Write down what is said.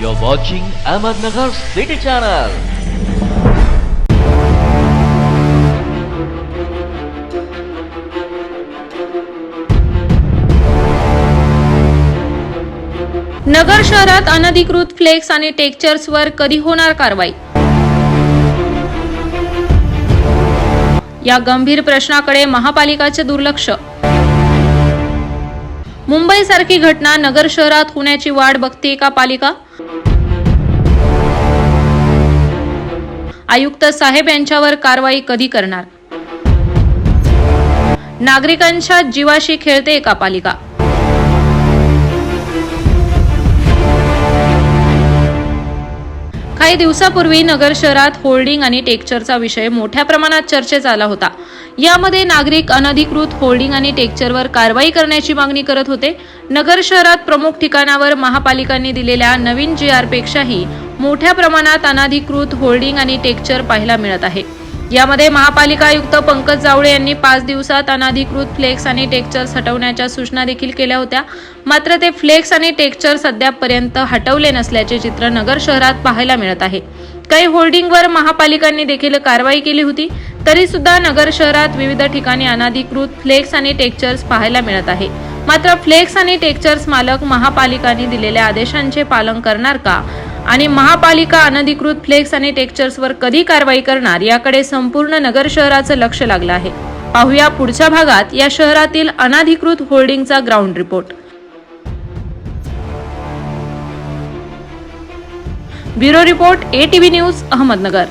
You're watching Ahmednagar City Channel. नगर शहरात अनधिकृत flex आणि टेक्चर्सवर कधी होणार कारवाई या गंभीर प्रश्नाकडे महापालिकाचे दुर्लक्ष मुंबईसारखी घटना नगर शहरात होण्याची वाट बघते का पालिका? आयुक्त साहेब यांच्यावर कारवाई कधी करणार? नागरिकांच्या जीवाशी खेळते का पालिका. काही दिवसापूर्वी नगर शहरात होल्डिंग आणि टेक्चरचा विषय मोठ्या प्रमाणात चर्चेत आला होता. यामध्ये नागरिक अनधिकृत होल्डिंग आणि टेक्चरवर कारवाई करण्याची मागणी करत होते. नगर शहरात प्रमुख ठिकाणावर महापालिकांनी दिलेल्या नवीन जी आरपेक्षाही मोठ्या प्रमाणात अनधिकृत होल्डिंग आणि टेक्चर पाहायला मिळत आहे. यामध्ये महापालिका आयुक्त पंकज जावळे यांनी पाच दिवसात अनाधिकृत फ्लेक्स आणि टेक्चर्स हटवण्याच्या सूचना देखील केल्या होत्या. मात्र ते फ्लेक्स आणि टेक्चर्स अद्यापपर्यंत हटवले नसल्याचे चित्र नगर शहरात पाहायला मिळत आहे. काही होर्डिंगवर महापालिकांनी देखील कारवाई केली होती. तरी सुद्धा नगर शहरात विविध ठिकाणी अनाधिकृत फ्लेक्स आणि टेक्चर्स पाहायला मिळत आहे. मात्र फ्लेक्स आणि टेक्चर्स मालक महापालिकांनी दिलेल्या आदेशांचे पालन करणार का? आणि महापालिका अनधिकृत फ्लेक्स आणि टेक्चर्सवर कधी कारवाई करणार याकडे संपूर्ण नगर शहराचं लक्ष लागलं आहे. पाहूया पुढच्या भागात या शहरातील अनधिकृत होल्डिंगचा ground report. Bureau report A T V news Ahmednagar.